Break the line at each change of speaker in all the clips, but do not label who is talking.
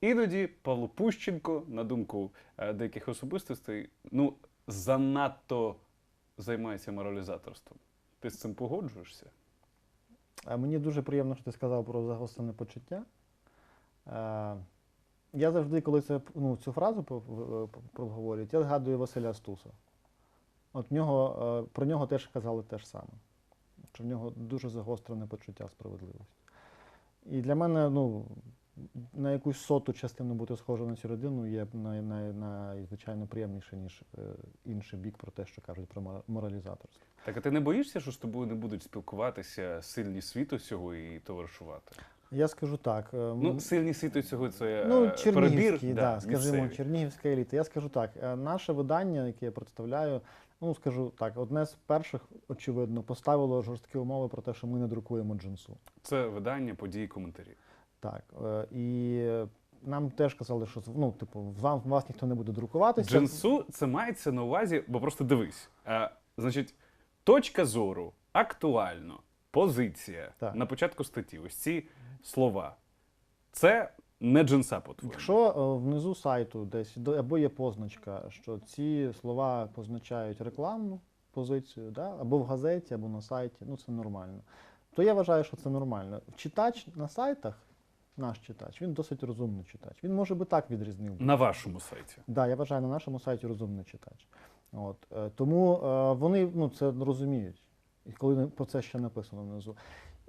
Іноді Павло Пущенко, на думку е, деяких особистостей, ну занадто займається моралізаторством. Ти з цим погоджуєшся?
А Мені дуже приємно, що ти сказав про загострене почуття. Е, Я завжди, коли це, ну, цю фразу проговорюють, я згадую Василя Стуса. От нього, е, про нього теж казали те ж саме, що в нього дуже загострене почуття справедливості. І для мене, ну, на якусь соту частину бути схожим на цю людину є най, най, найзвичайно приємніше, ніж е, інший бік про те, що кажуть про мора- моралізаторство.
Так, а ти не боїшся, що з тобою не будуть спілкуватися сильні світу цього і товаришувати?
Я скажу так. е,
Ну, сильні світу цього це
Ну,
е,
Чернігівський,
перебір,
да, скажімо,
місцевий.
Чернігівська еліта. Я скажу так, наше видання, яке я представляю, ну скажу так, одне з перших, очевидно, поставило жорсткі умови про те, що ми не друкуємо джинсу.
Це видання, події, коментарі.
Так. е, І нам теж казали, що ну, типу, вам вас ніхто не буде друкуватися.
Джинсу це мається на увазі, бо просто дивись. Е, значить, точка зору, актуально, позиція
Так.
на початку статті. Ось ці слова. Це не джинса, по-твоєму.
Якщо е, внизу сайту десь до- або є позначка, що ці слова позначають рекламну позицію, да, або в газеті, або на сайті, ну це нормально. То я вважаю, що це нормально. Читач на сайтах, наш читач, він досить розумний читач. Він може би так відрізнив.
На вашому сайті.
Да, я вважаю на нашому сайті розумний читач. От, е, тому е, вони ну, це розуміють, і коли про це ще написано внизу.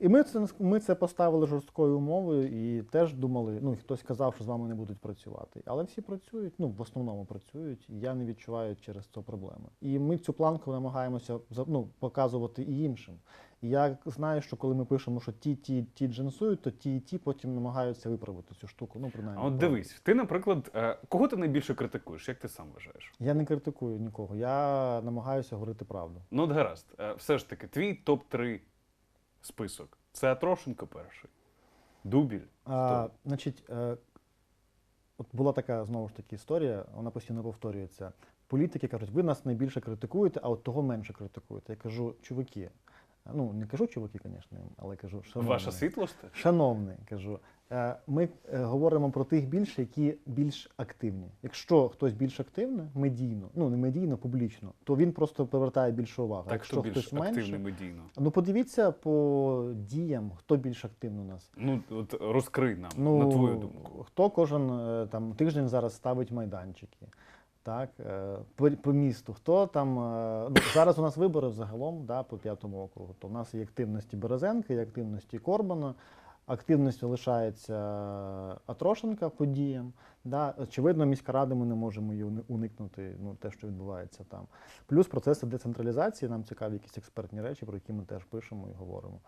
І ми це, ми це поставили жорсткою умовою і теж думали, ну хтось казав, що з вами не будуть працювати. Але всі працюють, ну в основному працюють, і я не відчуваю через це проблеми. І ми цю планку намагаємося ну, показувати і іншим. І я знаю, що коли ми пишемо, що ті, ті, ті джинсують, то ті і ті потім намагаються виправити цю штуку. Ну, принаймні.
А от дивись, ти, наприклад, е, кого ти найбільше критикуєш, як ти сам вважаєш?
Я не критикую нікого, я намагаюся говорити правду.
Ну, от гаразд, Е, все ж таки, твій топ-3 список. Це Атрошенко перший. Дубіль.
А, значить, е, от була така знову ж таки історія, вона постійно повторюється. Політики кажуть, ви нас найбільше критикуєте, а от того менше критикуєте. Я кажу, чуваки, ну не кажу чуваки, звісно, але кажу, шановні.
Ваша світлость?
Шановний, кажу, е, ми е, говоримо про тих більше, які більш активні. Якщо хтось більш активний, медійно, ну не медійно, публічно, то він просто привертає більше уваги.
Так,
Якщо
хто більш
хтось менше,
активний медійно.
ну подивіться по діям, хто більш активно у нас.
Ну, от розкрий нам,
Ну,
на твою думку.
Хто кожен е, там тиждень зараз ставить майданчики? Так, е, по, по місту. Хто там е, ну, зараз у нас вибори взагалом да, по п'ятому округу. То в нас є активності Березенка, є активності Корбана. Активністю лишається Атрошенка по діям. Да. Очевидно, міська рада ми не можемо її уникнути, ну, те, що відбувається там. Плюс процеси децентралізації, нам цікаві якісь експертні речі, про які ми теж пишемо і говоримо.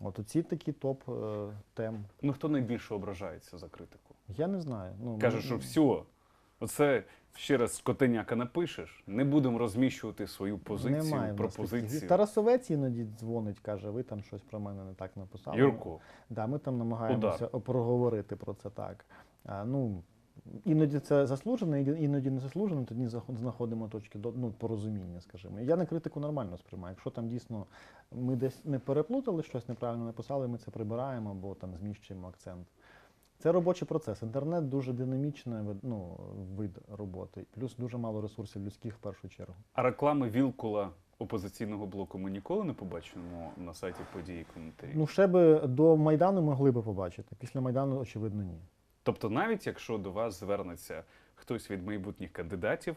От оці такі топ е, тем.
Ну, хто найбільше ображається за критику?
Я не знаю. Ну,
Каже,
ми-
що все, оце ще раз скотеняка напишеш, не будемо розміщувати свою позицію,
немає
пропозицію.
Тарасовець іноді дзвонить, каже, ви там щось про мене не так написали.
Юрко,
Да, ми там намагаємося проговорити про це так. А, ну, іноді це заслужено, іноді- не заслужено, тоді знаходимо точки до ну, порозуміння, скажімо. Я на критику нормально сприймаю. Якщо там дійсно ми десь не переплутали, щось неправильно написали, ми це прибираємо або там зміщуємо акцент. Це робочий процес. Інтернет дуже динамічний ну, вид роботи, плюс дуже мало ресурсів людських в першу чергу.
а реклами Вілкула опозиційного блоку ми ніколи не побачимо на сайті події коментарі.
Ну, ще би до Майдану могли би побачити. Після Майдану, очевидно, ні.
Тобто, навіть якщо до вас звернеться хтось від майбутніх кандидатів,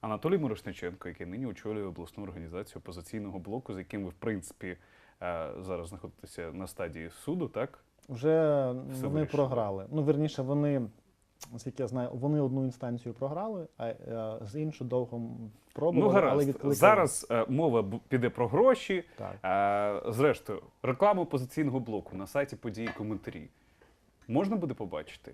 Анатолій Мирошниченко, який нині очолює обласну організацію опозиційного блоку, з яким ви, в принципі, е, зараз знаходитеся на стадії суду, так?
Вже
Все
вони
вирішено.
програли. Ну, верніше, вони, наскільки я знаю, вони одну інстанцію програли, а е, з іншу довго пробували,
ну,
але
гаразд.
відкликали.
Зараз е, мова бу- піде про гроші.
Так.
Е, зрештою, рекламу опозиційного блоку на сайті події коментарі можна буде побачити?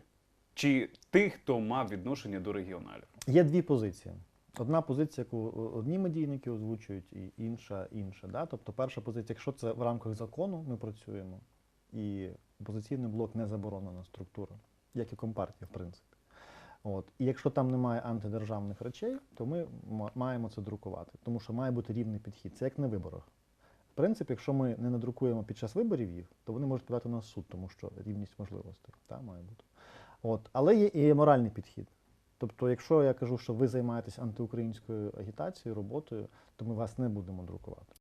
Чи тих, хто мав відношення до регіоналів?
Є дві позиції. Одна позиція, яку одні медійники озвучують, і інша інша. Да? Тобто, перша позиція, якщо це в рамках закону ми працюємо, і опозиційний блок не заборонена структура, як і компартія, в принципі. От. І якщо там немає антидержавних речей, то ми маємо це друкувати, тому що має бути рівний підхід. Це як на виборах. В принципі, якщо ми не надрукуємо під час виборів їх, то вони можуть подати на суд, тому що рівність можливостей та, має бути. От. Але є і моральний підхід. Тобто, якщо я кажу, що ви займаєтесь антиукраїнською агітацією, роботою, то ми вас не будемо друкувати.